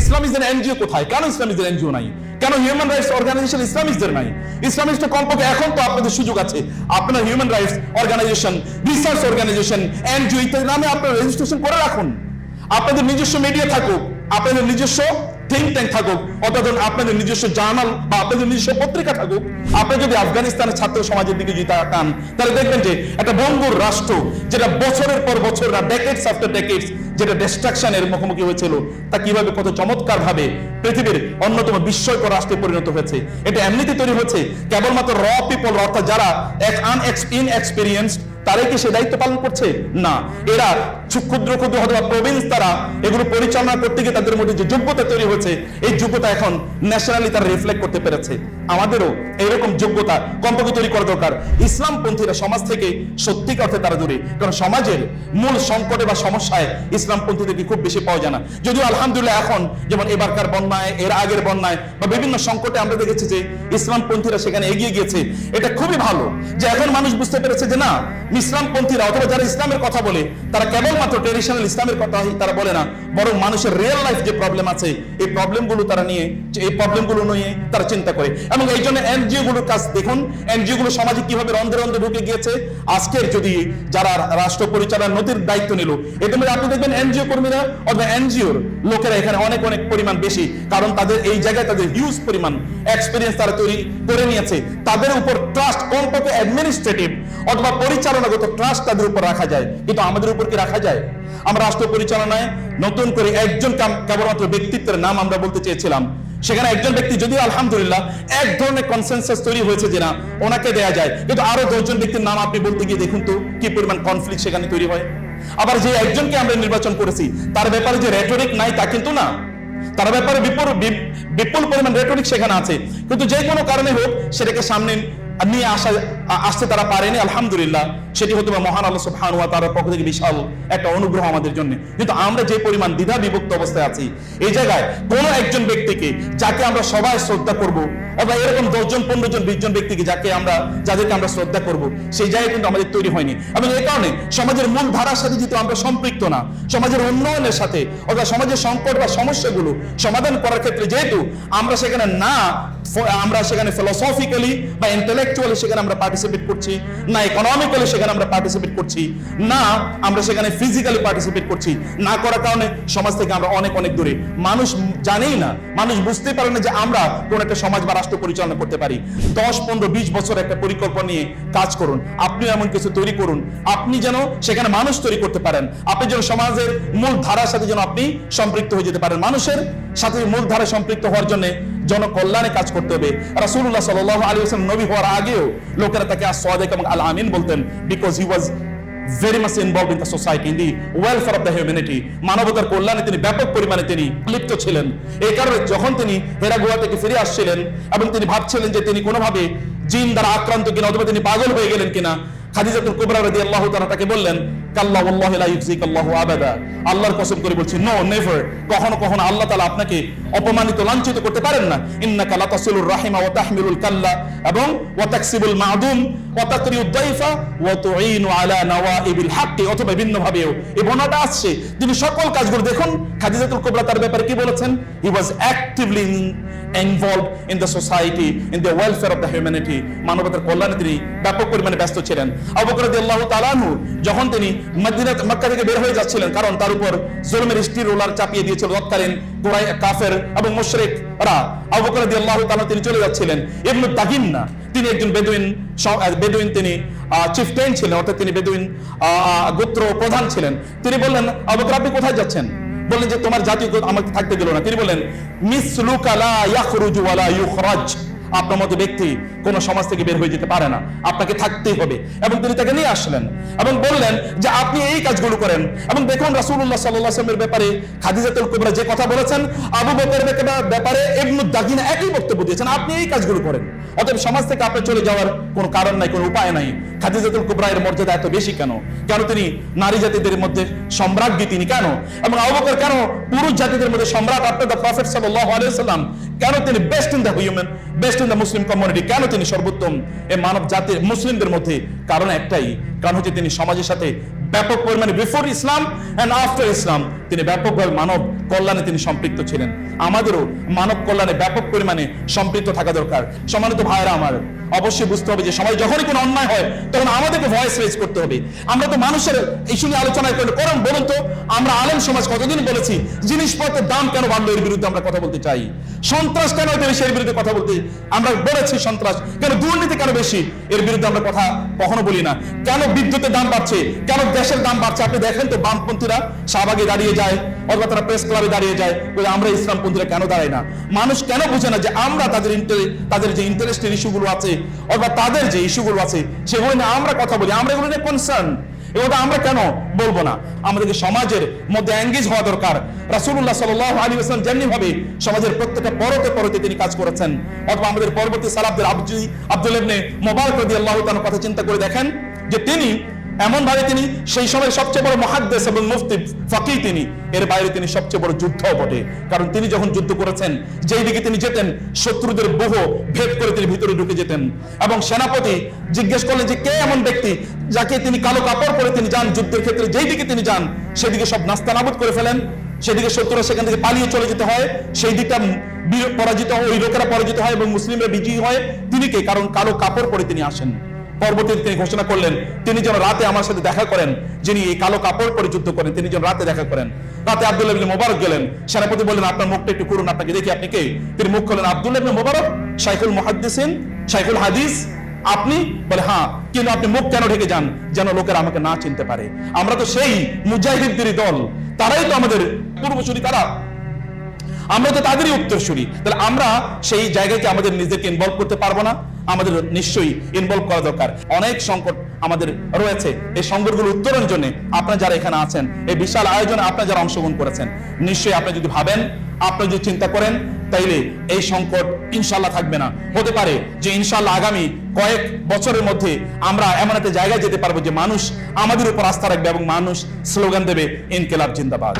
ইসলামিজদের NGO কোথায়? কেন ইসলামিজদের NGO নাই? কেন হিউম্যান রাইটস অর্গানাইজেশন ইসলামিস্টদের নাই? ইসলামিস্ট কমপক্ষে এখন তো আপনাদের সুযোগ আছে। আপনার human rights organisation research organisation NGO, ইত্যাদি নামে আপনার রেজিস্ট্রেশন করে রাখুন। আপনাদের নিজস্ব মিডিয়া থাকুক, আপনাদের নিজস্ব থিঙ্ক ট্যাঙ্ক থাকুক ধরুন আপনাদের নিজস্ব জার্নাল বা আপনাদের নিজস্ব পত্রিকা থাকুক, আপনি যদি আফগানিস্তানের ছাত্র সমাজের দিকে যদি তাকান, তাহলে দেখবেন যে একটা বঙ্গুর রাষ্ট্র, যেটা বছরের পর বছর না ডেকেটস আফটার ডেকেটস যেটা ডিস্ট্রাকশনের মুখোমুখি হয়েছিল, তা কীভাবে কত চমৎকার ভাবে পৃথিবীর অন্যতম বিস্ময়কর রাষ্ট্রে পরিণত হয়েছে, এটা এমনিতে তৈরি হচ্ছে কেবলমাত্র র পিপল অর্থাৎ যারা এক ইনএক্সপিরিয়েন্সড তারাই কি সে দায়িত্ব পালন করছে? না, এরা ক্ষুদ্র ক্ষুদ্র অথবা প্রভিন্স তারা এগুলো পরিচালনা করতে গিয়ে তাদের মধ্যে যে যোগ্যতা তৈরি হয়েছে, এই যোগ্যতা এখন ন্যাশনালি তারা রিফ্লেক্ট করতে পেরেছে। আমাদেরও এরকম যোগ্যতা কমপক্ষে তৈরি করা দরকার। ইসলামপন্থীরা সমাজ থেকে সত্যিকার অর্থে তারা দূরে। কারণ সমাজের মূল সংকটে বা সমস্যায় ইসলামপন্থীদেরকে খুব বেশি পাওয়া যায় না। যদিও আলহামদুলিল্লাহ এখন যেমন এবারকার বন্যায়, এর আগের বন্যায় বা বিভিন্ন সংকটে আমরা দেখেছি যে ইসলামপন্থীরা সেখানে এগিয়ে গিয়েছে। এটা খুবই ভালো যে এখন মানুষ বুঝতে পেরেছে যে না, ইসলামপন্থীরা অথবা যারা ইসলামের কথা বলে, তারা কেবলমাত্র ট্রেডিশনাল ইসলামের কথা তারা বলে না, বরং মানুষের রিয়েল লাইফ যে প্রবলেম আছে, এই প্রবলেমগুলো তারা নিয়ে, এই প্রবলেমগুলো নিয়ে তারা চিন্তা করে। এবং এই জন্য এনজিও গুলোর কাজ দেখুন এনজিও গুলো সমাজে কীভাবে রন্ধে রন্ধে ঢুকে গিয়েছে, আজকের যদি যারা রাষ্ট্র পরিচালনার নদীর দায়িত্ব নিল এদের মধ্যে আপনি দেখবেন এনজিও কর্মীরা অথবা এনজিওর লোকেরা এখানে অনেক অনেক পরিমাণ বেশি, কারণ তাদের এই জায়গায় তাদের হিউজ পরিমাণ এক্সপিরিয়েন্স তারা তৈরি করে নিয়েছে। তাদের উপর ট্রাস্ট কমপক্ষে অ্যাডমিনিস্ট্রেটিভ অথবা পরিচালনাগত ট্রাস্ট তাদের উপর রাখা যায়। কিন্তু আমাদের উপর কি রাখা যায়? আমরা রাষ্ট্র পরিচালনায় নতুন করে একজন কেবলমাত্র ব্যক্তিত্বের নাম আমরা বলতে চেয়েছিলাম। সেখানে একজন ব্যক্তি আলহামদুলিল্লাহ এক ধরনের কনসেনসাস তৈরি হয়েছে যে না, ওনাকে দেয়া যায়। কিন্তু আরও দশজন ব্যক্তির নাম আপনি বলতে গিয়ে দেখুন তো, কি পরিমাণ কনফ্লিক্ট সেখানে তৈরি হয়। আবার যে একজনকে আমরা নির্বাচন করেছি, তার ব্যাপারে যে রেটরিক নাই তা কিন্তু না। তার ব্যাপারে বিপুল বিপুল পরিমাণ রেটরিক সেখানে আছে। কিন্তু যে কোনো কারণে হোক, সেটাকে সামনে নিয়ে আসা আসতে তারা পারেনি, আলহামদুলিল্লাহ। সেটি হয়তো মহান আল্লাহ সুবহানাহু ওয়া তাআলার পক্ষ থেকে বিশাল একটা অনুগ্রহ আমাদের জন্য। কিন্তু আমরা যে পরিমাণ দ্বিধা বিভক্ত অবস্থায় আছি, এই জায়গায় কোনো একজন ব্যক্তিকে যাকে আমরা সবাই শ্রদ্ধা করব, অথবা এরকম দশজন, পনেরো জন, বিশ জন ব্যক্তিকে যাকে আমরা, যাদেরকে আমরা শ্রদ্ধা করব, সেই জায়গায় কিন্তু আমাদের তৈরি হয়নি। এবং এই কারণে সমাজের মূল ধারার সাথে যেহেতু আমরা সম্পৃক্ত না, সমাজের উন্নয়নের সাথে, অথবা সমাজের সংকট বা সমস্যাগুলো সমাধান করার ক্ষেত্রে যেহেতু আমরা সেখানে না, আমরা সেখানে ফিলোসফিক্যালি বা ইন্টেলেকচুয়ালি সেখানে আমরা পার্টিসিপেট করছি, না ইকোনমিক্যালি সেখানে আমরা পার্টিসিপেট করছি, না আমরা সেখানে ফিজিক্যালি পার্টিসিপেট করছি, না করার কারণে সমাজ থেকে আমরা অনেক অনেক দূরে। মানুষ জানেই না, মানুষ বুঝতে পারে না যে আমরা কোন একটা সমাজ বা রাষ্ট্র পরিচালনা করতে পারি। দশ, পনেরো, বিশ বছর একটা পরিকল্পনা নিয়ে কাজ করুন আপনি এমন কিছু তৈরি করুন, আপনি যেন সেখানে মানুষ তৈরি করতে পারেন, আপনি যেন সমাজের মূল ধারার সাথে যেন আপনি সম্পৃক্ত হয়ে যেতে পারেন। মানুষের সাথে মূল ধারায় সম্পৃক্ত হওয়ার জন্য জনকল্যাণে কাজ করতে হবে। রাসূলুল্লাহ সাল্লাল্লাহু আলাইহি ওয়াসাল্লাম নবী হওয়ার আগেও লোকেরা তাকে আস-সাদিক এবং আল আমিন বলতেন because he was very much involve in the society in the welfare of the humanity মানবতার কল্যাণে তিনি ব্যাপক পরিমাণে তিনি লিপ্ত ছিলেন। এই কারণে যখন তিনি হেরা গুহা থেকে ফিরে আসছিলেন এবং তিনি ভাবছিলেন যে তিনি কোনোভাবে জিন দ্বারা আক্রান্ত কিনা অথবা তিনি পাগল হয়ে গেলেন কিনা খাদিজাতুল কুবরা রাদিয়াল্লাহু তাআলা তাকে বললেন, কাল্লা ওয়াল্লাহি লা ইউযিকাল্লাহু আবাদা। আল্লাহর কসম করে বলছি, নো, নেভার। কখনো কখনো আল্লাহ তাআলা আপনাকে অপমানিত, লাঞ্ছিত করতে পারেন না। ইন্নাকা লাতাসিলুর রাহিমা ওয়া তাহমিলুল কাল্লা এবং ওয়া তাকসিবুল মাদুম ওয়া তাকরিউদ দাইফা ওয়া তুঈনু আলা নওয়াইবিল হাক্কি। অথবা ভিন্ন ভাবেও এই বর্ণনাটা আসছে। তিনি সকল কাজগুলো দেখুন, খাদিজাতুল কুবরা তার ব্যাপারে কি বলেছেন? He was actively involve in the society in the welfare of the humanity মানবতার কল্যাণে তিনি ব্যাপক পরিমাণে ব্যস্ত ছিলেন। যখন তিনি মক্কা থেকে বের হয়ে যাচ্ছিলেন, কারণ তার উপর জুলমের স্টির রোলার চাপিয়ে দিয়েছিল তৎকালীন কুরাই কাফের এবং মুশরিকরা। আবু বকর রাদিয়াল্লাহু তাআলা তিনি চলে যাচ্ছিলেন। এগুলো ইবনু তাগিন্না, তিনি একজন বেদুইন বেদুইন তিনি চিফটেন ছিলেন, অর্থাৎ তিনি বেদুইন গোত্র প্রধান ছিলেন। তিনি বললেন, আবু বকর, আপনি কোথায় যাচ্ছেন? বললেন যে, তোমার জাতি আমাকে থাকতে দিল না। তিনি বললেন, মিসলুকা লা ইয়াখরুজু ওয়ালা ইউখরাজ। আপনার মতো ব্যক্তি কোন সমাজ থেকে বের হয়ে যেতে পারে না। আপনাকে থাকতেই হবে। এবং তিনি তাকে নিয়ে আসলেন। এবং বললেন যে, আপনি এই কাজগুলো করেন। এবং দেখুন আলাইহি ওয়াসাল্লামের ব্যাপারে খাদিজাতুল কুবরা যে কথা বলেছেন, আবু বকরের ব্যাপারে- ব্যাপারে দাগিনা একই বক্তব্য দিয়েছেন, আপনি এই কাজগুলো করেন। অতএব সমাজ থেকে আপনি চলে যাওয়ার কোনো কারণ নাই, কোনো উপায় নাই। খাদিজাতুল কুবরা এর মর্যাদা এত বেশি কেন? কেন তিনি নারী জাতিদের মধ্যে সম্রাজ্ঞী তিনি কেন? এবং আবু বকর কেন পুরুষ জাতিদের মধ্যে সম্রাট আফটার দ্য প্রফেট আলাইহি ওয়াসাল্লাম, কেন তিনি best in the human best in the Muslim community কেন তিনি সর্বোত্তম এ মানব জাতির মুসলিমদের মধ্যে কারণ একটাই কারণ হচ্ছে তিনি সমাজের সাথে ব্যাপক পরিমাণে before Islam and after Islam, তিনি ব্যাপকভাবে মানব কল্যাণে তিনি সম্পৃক্ত ছিলেন। আমাদেরও মানব কল্যাণে ব্যাপক পরিমাণে সম্পৃক্ত থাকা দরকার। সম্মানিত ভাইরা আমার, অবশ্যই বুঝতে হবে যে সমাজে যখনই কোনো অন্যায় হয়, তখন আমাদেরকে ভয়েস রেজ করতে হবে। আমরা তো মানুষের ইস্যু নিয়ে আলোচনা করলে করেন, বলুন তো, আমরা আলেম সমাজ কতদিন বলেছি জিনিসপত্রের দাম কেন বাড়লো এর বিরুদ্ধে আমরা কথা বলতে চাই? সন্ত্রাস কেন এত বেশি এর বিরুদ্ধে কথা বলতে আমরা বলেছি সন্ত্রাস, কেন দুর্নীতি কেন বেশি? এর বিরুদ্ধে আমরা কথা কখনো বলি না। কেন বিদ্যুতের দাম বাড়ছে? কেন গ্যাসের দাম বাড়ছে। আপনি দেখেন তো বামপন্থীরা শাহবাগে দাঁড়িয়ে যায়, অথবা তারা প্রেস ক্লাবে দাঁড়িয়ে যায়, বলে আমরা ইসলামপন্থীরা কেন দাঁড়াই না? মানুষ কেন বুঝে না যে আমরা তাদের তাদের যে ইন্টারেস্টের ইস্যুগুলো আছে, অথবা তাদের যে ইস্যুগুলো আছে, সেগুলো নিয়ে আমরা কথা বলি, আমরা এগুলো নিয়ে কনসার্ন এগুলো আমরা কেন বলব না? আমাদেরকে সমাজের মধ্যে এঙ্গেজ হওয়া দরকার। সাল্লাল্লাহু আলাইহি ওয়াসাল্লাম যেমনি ভাবে সমাজের প্রত্যেকটা পরতে পরতে তিনি কাজ করেছেন, অথবা আমাদের পরবর্তী সালাফদের আব্দুল আব্দুল ইবনে মুবারক রাদিয়াল্লাহু তাআলার কথা চিন্তা করে দেখেন যে তিনি এমন ভাবে তিনি সেই সময় সবচেয়ে বড় মহাদ্দেশ এবং মুফতি ফকি তিনি। এর বাইরে তিনি সবচেয়ে বড় যুদ্ধও বটে। কারণ তিনি যখন যুদ্ধ করেছেন, যেই দিকে তিনি যেতেন, শত্রুদের বহু ভেদ করে তিনি ভিতরে ঢুকে যেতেন। এবং সেনাপতি জিজ্ঞেস করলেন যে, কে এমন ব্যক্তি যাকে তিনি কালো কাপড় পরে তিনি যান যুদ্ধের ক্ষেত্রে? যেই দিকে তিনি যান, সেদিকে সব নাস্তানাবুদ করে ফেলেন। সেদিকে শত্রুরা সেখান থেকে পালিয়ে চলে যেতে হয়। সেই দিকটা পরাজিত হয়, ওই লোকেরা পরাজিত হয় এবং মুসলিমরা বিজয়ী হয়। তিনি কে? কারণ কালো কাপড় পরে তিনি আসেন। পরবর্তীতে তিনি ঘোষণা করলেন, তিনি যেন রাতে আমার সাথে দেখা করেন, যিনি এই কালো কাপড় পরে যুদ্ধ করেন, তিনি যেন রাতে দেখা করেন। রাতে আব্দুল্লাহ ইবনে মোবারক গেলেন, সেনাপতি বললেন, আপনার মুখটা একটু করুন আপনাকে দেখি, আপনি কে? তিনি মুখ খোলেন আব্দুল্লাহ ইবনে মোবারক, শাইখুল মুহাদ্দিসিন, শাইখুল হাদিস, আপনি? বলে হ্যাঁ কিন্তু আপনি মুখ কেন ঢেকে যান? যেন লোকেরা আমাকে না চিনতে পারে। আমরা তো সেই মুজাহিদদেরই দল, তারাই তো আমাদের পূর্বসূরি, তারা। আমরা তো তাদেরই উত্তরসূরি। তাহলে আমরা সেই জায়গাকে আমাদের নিজেকে ইনভলভ করতে পারব না? আমাদের নিশ্চয়ই ইনভলভ করা দরকার। অনেক সংকট আমাদের রয়েছে। এই সংকটগুলো উত্তরণের জন্য আপনারা যারা এখানে আছেন, এই বিশাল আয়োজনে আপনারা যারা অংশগ্রহণ করেছেন, নিশ্চয়ই আপনি যদি ভাবেন, আপনি যদি চিন্তা করেন, তাইলে এই সংকট ইনশাল্লাহ থাকবে না। হতে পারে যে ইনশাল্লাহ আগামী কয়েক বছরের মধ্যে আমরা এমন একটা জায়গায় যেতে পারব যে মানুষ আমাদের উপর আস্থা রাখবে এবং মানুষ স্লোগান দেবে, ইনকেলাব জিন্দাবাদ।